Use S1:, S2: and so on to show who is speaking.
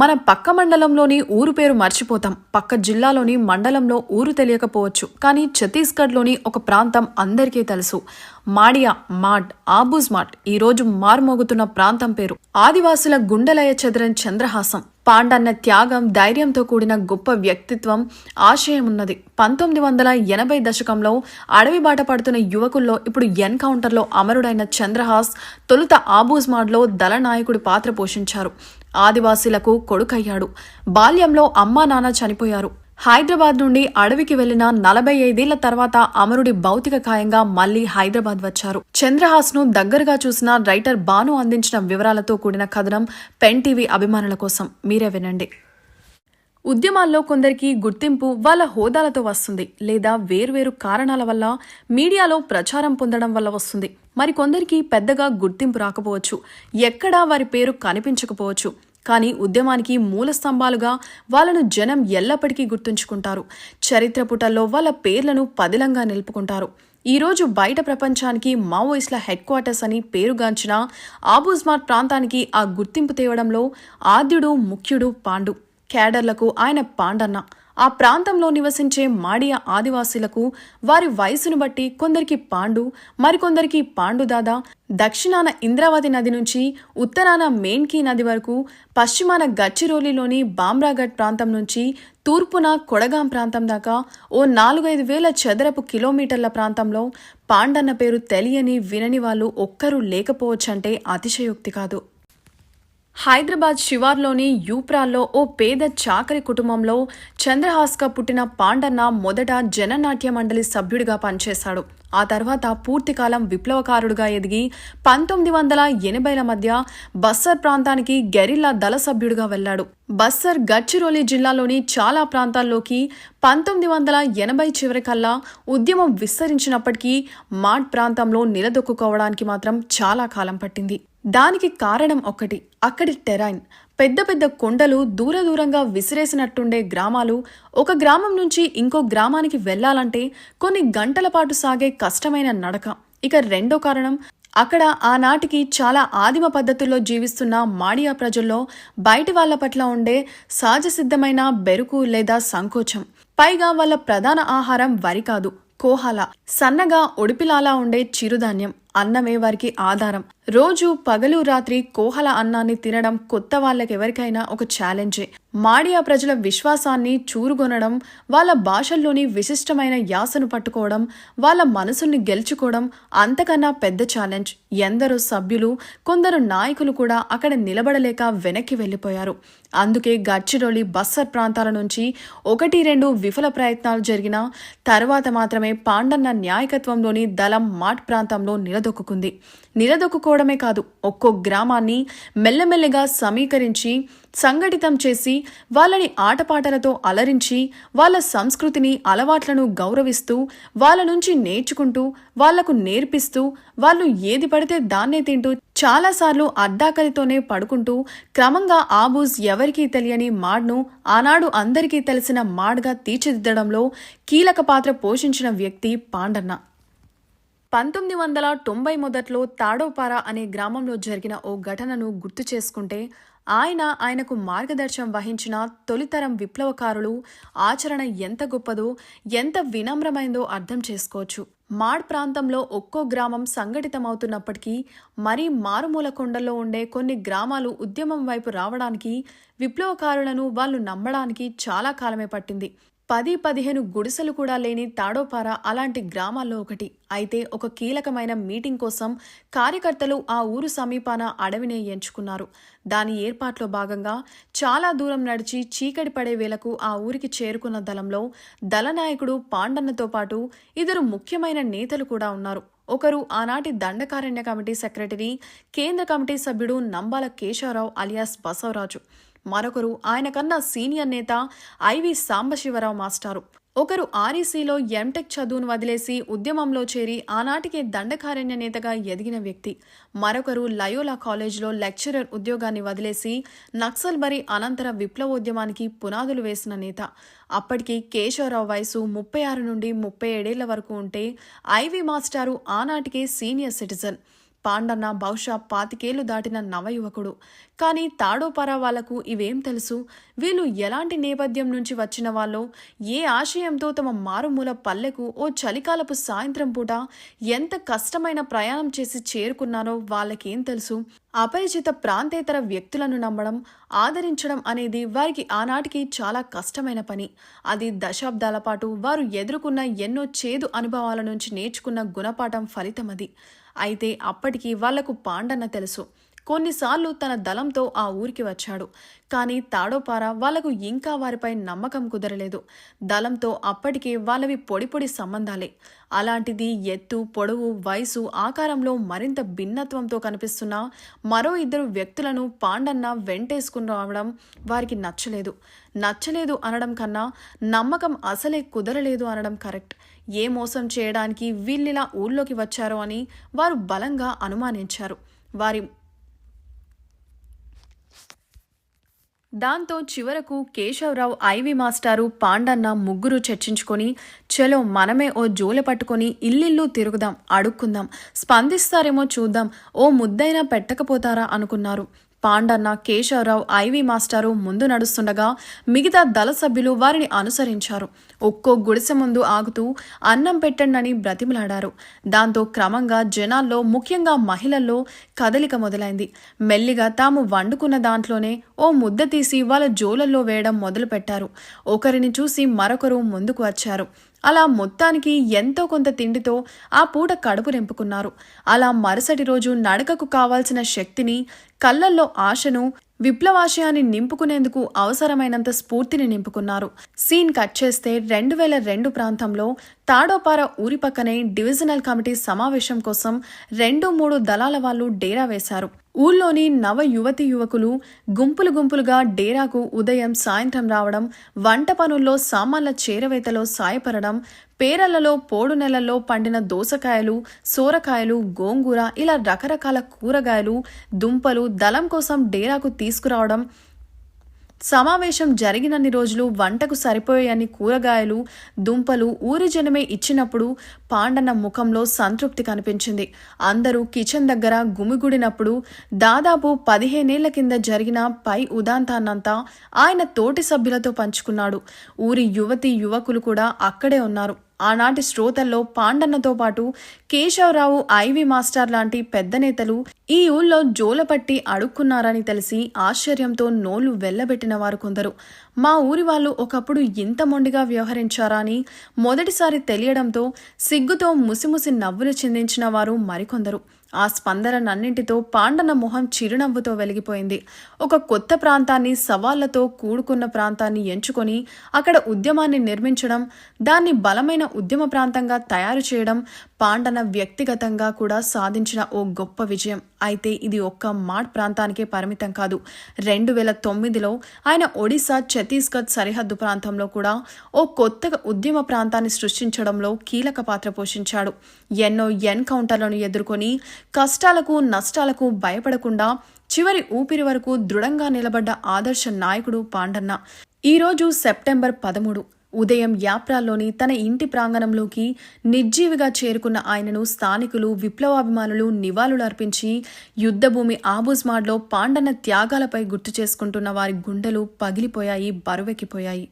S1: మన పక్క మండలంలోని ఊరు పేరు మర్చిపోతాం. పక్క జిల్లాలోని మండలంలో ఊరు తెలియకపోవచ్చు. కానీ ఛత్తీస్గఢ్లోని ఒక ప్రాంతం అందరికీ తెలుసు. మాడియా మాడ్ ఆబూజ్ మాట్ ఈ రోజు మారుమోగుతున్న ప్రాంతం పేరు. ఆదివాసుల గుండెలయ చెదరని చంద్రహాసం. పాండన్న త్యాగం ధైర్యంతో కూడిన గొప్ప వ్యక్తిత్వం ఆశయం ఉన్నది. పంతొమ్మిది వందల ఎనభై దశకంలో అడవి బాట పడుతున్న యువకుల్లో ఇప్పుడు ఎన్కౌంటర్లో అమరుడైన చంద్రహాస్ తొలుత ఆబూజ్మాడ్లో దళ దళనాయకుడి పాత్ర పోషించారు. ఆదివాసీలకు కొడుకయ్యాడు. బాల్యంలో అమ్మా నాన్న చనిపోయారు. హైదరాబాద్ నుండి అడవికి వెళ్ళిన నలభై ఐదేళ్ళ తర్వాత అమరుడి భౌతిక కాయంగా మళ్ళీ హైదరాబాద్ వచ్చారు. చంద్రహాస్ను దగ్గరగా చూసిన రైటర్ బాను అందించిన వివరాలతో కూడిన కథనం పెన్ టీవీ అభిమానుల కోసం. మీరే వినండి. ఉద్యమాల్లో కొందరికి గుర్తింపు వాళ్ళ హోదాలతో వస్తుంది లేదా వేర్వేరు కారణాల వల్ల మీడియాలో ప్రచారం పొందడం వల్ల వస్తుంది. మరి కొందరికి పెద్దగా గుర్తింపు రాకపోవచ్చు. ఎక్కడా వారి పేరు కనిపించకపోవచ్చు. కానీ ఉద్యమానికి మూల స్తంభాలుగా వాళ్ళను జనం ఎల్లప్పటికీ గుర్తుంచుకుంటారు. చరిత్ర పుటల్లో వాళ్ళ పేర్లను పదిలంగా నిలుపుకుంటారు. ఈరోజు బయట ప్రపంచానికి మావోయిస్టుల హెడ్ క్వార్టర్స్ అని పేరుగాంచిన ఆబూజ్మాట్ ప్రాంతానికి ఆ గుర్తింపు తేవడంలో ఆద్యుడు ముఖ్యుడు పాండు. క్యాడర్లకు ఆయన పాండన్న. ఆ ప్రాంతంలో నివసించే మాడియా ఆదివాసులకు వారి వయసును బట్టి కొందరికి పాండు మరికొందరికి పాండుదాదా దక్షిణాన ఇంద్రావతి నది నుంచి ఉత్తరాన మేన్కీ నది వరకు పశ్చిమాన గచ్చిరోలిలోని బామ్రాగఢ్ ప్రాంతం నుంచి తూర్పున కొడగాం ప్రాంతం దాకా ఓ నాలుగైదు వేల చదరపు కిలోమీటర్ల ప్రాంతంలో పాండన్న పేరు తెలియని వినని వాళ్ళు ఒక్కరూ లేకపోవచ్చంటే అతిశయోక్తి కాదు. హైదరాబాద్ శివార్లోని యూప్రాల్లో ఓ పేద చాకరి కుటుంబంలో చంద్రహాస్గా పుట్టిన పాండన్న మొదట జననాట్య మండలి సభ్యుడిగా పనిచేశాడు. ఆ తర్వాత పూర్తికాలం విప్లవకారుడుగా ఎదిగి పంతొమ్మిది వందల ఎనభైల మధ్య బస్సర్ ప్రాంతానికి గెరిల్లా దళ సభ్యుడిగా వెళ్ళాడు బస్సర్ గడ్చిరోలి జిల్లాలోని చాలా ప్రాంతాల్లోకి పంతొమ్మిది వందల ఎనభై చివరికల్లా ఉద్యమం విస్తరించినప్పటికీ మాడ్ ప్రాంతంలో నిలదొక్కుకోవడానికి మాత్రం చాలా కాలం పట్టింది. దానికి కారణం ఒకటి అక్కడి టెరైన్. పెద్ద పెద్ద కొండలు దూర దూరంగా విసిరేసినట్టుండే గ్రామాలు. ఒక గ్రామం నుంచి ఇంకో గ్రామానికి వెళ్ళాలంటే కొన్ని గంటల పాటు సాగే కష్టమైన నడక. ఇక రెండో కారణం అక్కడ ఆనాటికి చాలా ఆదిమ పద్ధతుల్లో జీవిస్తున్న మాడియా ప్రజల్లో బయటి వాళ్ళ పట్ల ఉండే సహజ సిద్ధమైన బెరుకు లేదా సంకోచం. పైగా వాళ్ళ ప్రధాన ఆహారం వరి కాదు కోహాల. సన్నగా ఒడిపిలాలా ఉండే చిరుధాన్యం. అన్నమే వారికి ఆధారం. రోజు పగలు రాత్రి కోహల అన్నాన్ని తినడం కొత్త వాళ్ళకెవరికైనా ఒక ఛాలెంజే మాడియా ప్రజల విశ్వాసాన్ని చూరుగొనడం వాళ్ళ భాషల్లోని విశిష్టమైన యాసను పట్టుకోవడం వాళ్ళ మనసుల్ని గెలుచుకోవడం అంతకన్నా పెద్ద ఛాలెంజ్. ఎందరో సభ్యులు కొందరు నాయకులు కూడా అక్కడ నిలబడలేక వెనక్కి వెళ్ళిపోయారు. అందుకే గడ్చిరోలి బస్సర్ ప్రాంతాల నుంచి ఒకటి రెండు విఫల ప్రయత్నాలు జరిగినా తర్వాత మాత్రమే పాండన్న నాయకత్వంలోని దళం మాట్ ప్రాంతంలో నిలదొక్కుంది నిలదొక్కుకోవడమే కాదు ఒక్కో గ్రామాన్ని మెల్లమెల్లగా సమీకరించి సంఘటితం చేసి వాళ్ళని ఆటపాటలతో అలరించి వాళ్ళ సంస్కృతిని అలవాట్లను గౌరవిస్తూ వాళ్ళ నుంచి నేర్చుకుంటూ వాళ్ళకు నేర్పిస్తూ వాళ్ళు ఏది పడితే దాన్నే తింటూ చాలాసార్లు అడ్డాకలితోనే పడుకుంటూ క్రమంగా ఆబూజ్ ఎవరికీ తెలియని మాడ్ను ఆనాడు అందరికీ తెలిసిన మాడ్గా తీర్చిదిద్దడంలో కీలక పాత్ర పోషించిన వ్యక్తి పాండన్న. పంతొమ్మిది వందల తొంభై మొదట్లో తాడోపార అనే గ్రామంలో జరిగిన ఓ ఘటనను గుర్తు చేసుకుంటే ఆయన ఆయనకు మార్గదర్శనం వహించిన తొలితరం విప్లవకారులు ఆచరణ ఎంత గొప్పదో ఎంత వినమ్రమైందో అర్థం చేసుకోవచ్చు. మాడ్ ప్రాంతంలో ఒక్కో గ్రామం సంఘటితమవుతున్నప్పటికీ మరీ మారుమూల కొండల్లో ఉండే కొన్ని గ్రామాలు ఉద్యమం వైపు రావడానికి విప్లవకారులను వాళ్ళు నమ్మడానికి చాలా కాలమే పట్టింది. పది పదిహేను గుడిసెలు కూడా లేని తాడోపార అలాంటి గ్రామాల్లో ఒకటి. అయితే ఒక కీలకమైన మీటింగ్ కోసం కార్యకర్తలు ఆ ఊరు సమీపాన అడవినే ఎంచుకున్నారు. దాని ఏర్పాట్లో భాగంగా చాలా దూరం నడిచి చీకటి పడే వేళకు ఆ ఊరికి చేరుకున్న దళంలో దళనాయకుడు పాండన్నతో పాటు ఇద్దరు ముఖ్యమైన నేతలు కూడా ఉన్నారు. ఒకరు ఆనాటి దండకారణ్య కమిటీ సెక్రటరీ కేంద్ర కమిటీ సభ్యుడు నంబాల కేశవరావు అలియాస్ బసవరాజు. మరొకరు ఆయన కన్నా సీనియర్ నేత ఐవి సాంబశివరావు మాస్టారు. ఒకరు ఆర్ఈసీలో ఎంటెక్ చదువును వదిలేసి ఉద్యమంలో చేరి ఆనాటికే దండకారణ్య నేతగా ఎదిగిన వ్యక్తి. మరొకరు లయోలా కాలేజ్లో లెక్చరర్ ఉద్యోగాన్ని వదిలేసి నక్సల్ బరి అనంతర విప్లవోద్యమానికి పునాదులు వేసిన నేత. అప్పటికి కేశవరావు వయసు ముప్పై ఆరు నుండి ముప్పై ఏడేళ్ళ వరకు ఉంటే ఐవి మాస్టారు ఆనాటికే సీనియర్ సిటిజన్. పాండన్న బహుశా పాతికేళ్ళు దాటిన నవయువకుడు. కానీ తాడోపారా వాళ్ళకు ఇవేం తెలుసు? వీళ్ళు ఎలాంటి నేపథ్యం నుంచి వచ్చిన వాళ్ళో ఏ ఆశయంతో తమ మారుమూల పల్లెకు ఓ చలికాలపు సాయంత్రం పూట ఎంత కష్టమైన ప్రయాణం చేసి చేరుకున్నారో వాళ్ళకేం తెలుసు? అపరిచిత ప్రాంతేతర వ్యక్తులను నమ్మడం ఆదరించడం అనేది వారికి ఆనాటికి చాలా కష్టమైన పని. అది దశాబ్దాల పాటు వారు ఎదుర్కొన్న ఎన్నో చేదు అనుభవాల నుంచి నేర్చుకున్న గుణపాఠం ఫలితం అది అయితే అప్పటికి వాళ్ళకు పాండన్న తెలుసు. కొన్నిసార్లు తన దళంతో ఆ ఊరికి వచ్చాడు. కానీ తాడోపార వాళ్ళకు ఇంకా వారిపై నమ్మకం కుదరలేదు. దళంతో అప్పటికే వాళ్ళవి పొడి పొడి సంబంధాలే. అలాంటిది ఎత్తు పొడవు వయసు ఆకారంలో మరింత భిన్నత్వంతో కనిపిస్తున్న మరో ఇద్దరు వ్యక్తులను పాండన్న వెంటేసుకుని రావడం వారికి నచ్చలేదు. నచ్చలేదు అనడం కన్నా నమ్మకం అసలే కుదరలేదు అనడం కరెక్ట్. ఏ మోసం చేయడానికి వీళ్ళిలా ఊళ్ళోకి వచ్చారో అని వారు బలంగా అనుమానించారు. వారి దాంతో చివరకు కేశవరావు ఐవి మాస్టారు పాండన్న ముగ్గురు చర్చించుకొని చలో మనమే ఓ జోలె పట్టుకొని ఇల్లిల్లు తిరుగుదాం అడుక్కుందాం స్పందిస్తారేమో చూద్దాం ఓ ముద్దైనా పెట్టకపోతారా అనుకున్నారు. పాండన్న కేశవరావు ఐవి మాస్టారు ముందు నడుస్తుండగా మిగతా దళ సభ్యులు వారిని అనుసరించారు. ఒక్కో గుడిసె ముందు ఆగుతూ అన్నం పెట్టండని బ్రతిమలాడారు. దాంతో క్రమంగా జనాల్లో ముఖ్యంగా మహిళల్లో కదలిక మొదలైంది. మెల్లిగా తాము వండుకున్న దాంట్లోనే ఓ ముద్ద తీసి వాళ్ళ జోలల్లో వేయడం మొదలుపెట్టారు. ఒకరిని చూసి మరొకరు ముందుకు వచ్చారు. అలా మొత్తానికి ఎంతో కొంత తిండితో ఆ పూట కడుపు నింపుకున్నారు. అలా మరుసటి రోజు నడకకు కావాల్సిన శక్తిని కళ్ళల్లో ఆశను విప్లవాశయాన్ని నింపుకునేందుకు అవసరమైనంత స్ఫూర్తిని నింపుకున్నారు. సీన్ కట్ చేస్తే రెండు వేల రెండు ప్రాంతంలో తాడోపార ఊరి పక్కనే డివిజనల్ కమిటీ సమావేశం కోసం రెండు మూడు దళాల వాళ్ళు డేరా వేశారు. ఊళ్ళోని నవ యువతి యువకులు గుంపులు గుంపులుగా డేరాకు ఉదయం సాయంత్రం రావడం వంట పనుల్లో సామాన్ల చేరవేతలో సాయపడడం పేరలలో పోడు నెలల్లో పండిన దోసకాయలు సోరకాయలు గోంగూర ఇలా రకరకాల కూరగాయలు దుంపలు దళం కోసం డేరాకు తీసుకురావడం సమావేశం జరిగినన్ని రోజులు వంటకు సరిపోయాయని కూరగాయలు దుంపలు ఊరి జనమే ఇచ్చినప్పుడు పాండన్న ముఖంలో సంతృప్తి కనిపించింది. అందరూ కిచెన్ దగ్గర గుమిగుడినప్పుడు దాదాపు పదిహేనేళ్ళ కింద జరిగిన పై ఉదాంతాన్నంతా ఆయన తోటి సభ్యులతో పంచుకున్నాడు. ఊరి యువతి యువకులు కూడా అక్కడే ఉన్నారు. ఆనాటి శ్రోతల్లో పాండన్నతో పాటు కేశవరావు ఐవి మాస్టర్ లాంటి పెద్ద నేతలు ఈ ఊళ్ళో జోలపట్టి అడుక్కున్నారని తెలిసి ఆశ్చర్యంతో నోళ్ళు వెళ్ళబెట్టిన వారు కొందరు. మా ఊరి వాళ్ళు ఒకప్పుడు ఇంత మొండిగా వ్యవహరించారా అని మొదటిసారి తెలియడంతో సిగ్గుతో ముసిముసి నవ్వులు చెందించిన వారు మరికొందరు. ఆ స్పందనన్నింటితో పాండన మొహం చిరునవ్వుతో వెలిగిపోయింది. ఒక కొత్త ప్రాంతాన్ని సవాళ్ళతో కూడుకున్న ప్రాంతాన్ని ఎంచుకొని అక్కడ ఉద్యమాన్ని నిర్మించడం దాన్ని బలమైన ఉద్యమ ప్రాంతంగా తయారు చేయడం పాండన వ్యక్తిగతంగా కూడా సాధించిన ఓ గొప్ప విజయం. అయితే ఇది ఒక్క మాడ్ ప్రాంతానికే పరిమితం కాదు. రెండు వేల తొమ్మిదిలో ఆయన ఒడిశా ఛత్తీస్గఢ్ సరిహద్దు ప్రాంతంలో కూడా ఓ కొత్త ఉద్యమ ప్రాంతాన్ని సృష్టించడంలో కీలక పాత్ర పోషించాడు. ఎన్నో ఎన్కౌంటర్లను ఎదుర్కొని కష్టాలకు నష్టాలకు భయపడకుండా చివరి ఊపిరి వరకు దృఢంగా నిలబడ్డ ఆదర్శ నాయకుడు పాండన్న. ఈరోజు సెప్టెంబర్ పదమూడు ఉదయం యాప్రాల్లోని తన ఇంటి ప్రాంగణంలోకి నిర్జీవిగా చేరుకున్న ఆయనను స్థానికులు విప్లవాభిమానులు నివాళులర్పించి యుద్ధభూమి ఆబుజ్మాడ్లో పాండన త్యాగాలపై గుర్తు చేసుకుంటున్న వారి గుండెలు పగిలిపోయాయి బరువెక్కిపోయాయి.